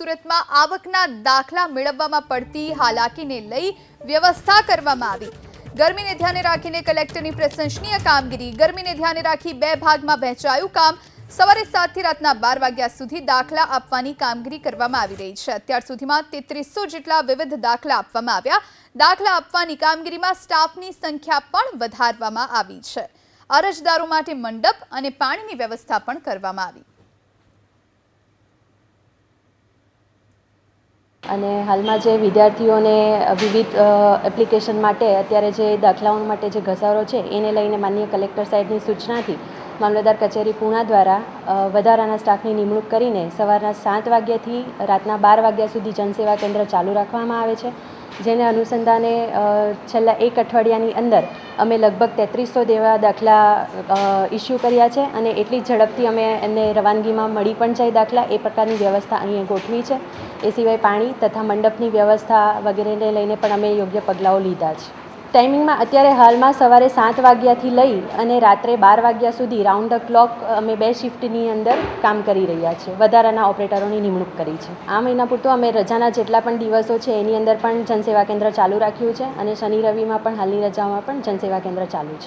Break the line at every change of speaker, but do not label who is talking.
સુરતમાં આવકના દાખલા મેળવવામાં પડતી હાલાકીને લઈ વ્યવસ્થા કરવામાં આવી. ગરમીને ધ્યાને રાખીને કલેક્ટરની પ્રશંસનીય કામગીરી. ગરમીને ધ્યાને રાખી બે ભાગમાં વહેંચાયું કામ. સવારે સાતથી રાતના બાર વાગ્યા સુધી દાખલા આપવાની કામગીરી કરવામાં આવી રહી છે. અત્યાર સુધીમાં તેત્રીસો જેટલા વિવિધ દાખલા આપવામાં આવ્યા. દાખલા આપવાની કામગીરીમાં સ્ટાફની સંખ્યા પણ વધારવામાં આવી છે. અરજદારો માટે મંડપ અને પાણીની વ્યવસ્થા પણ કરવામાં આવી.
અને હાલમાં જે વિદ્યાર્થીઓને વિવિધ એપ્લિકેશન માટે, અત્યારે જે દાખલાઓ માટે જે ઘસારો છે, એને લઈને માનનીય કલેક્ટર સાહેબની સૂચનાથી મામલતદાર કચેરી પૂણા દ્વારા વધારાના સ્ટાફની નિમણૂક કરીને સવારના સાત વાગ્યાથી રાતના બાર વાગ્યા સુધી જનસેવા કેન્દ્ર ચાલુ રાખવામાં આવે છે. જેને અનુસંધાને છેલ્લા એક અઠવાડિયાની અંદર અમે લગભગ તેત્રીસો જેવા દાખલા ઇસ્યુ કર્યા છે અને એટલી ઝડપથી અમે એમને રવાનગીમાં મળી પણ જાય દાખલા, એ પ્રકારની વ્યવસ્થા અહીંયા ગોઠવી છે. એ સિવાય પાણી તથા મંડપની વ્યવસ્થા વગેરેને લઈને પણ અમે યોગ્ય પગલાઓ લીધા છે. ટાઈમિંગમાં અત્યારે હાલમાં સવારે સાત વાગ્યાથી લઈ અને રાત્રે બાર વાગ્યા સુધી રાઉન્ડ ધ ક્લોક અમે બે શિફ્ટની અંદર કામ કરી રહ્યા છીએ વધારાના ઓપરેટરોની નિમણૂક કરી છે. આ મહિના પૂરતું અમે રજાના જેટલા પણ દિવસો છે એની અંદર પણ જનસેવા કેન્દ્ર ચાલુ રાખ્યું છે અને શનિ રવિમાં પણ હાલની રજાઓમાં પણ જનસેવા કેન્દ્ર ચાલુ છે.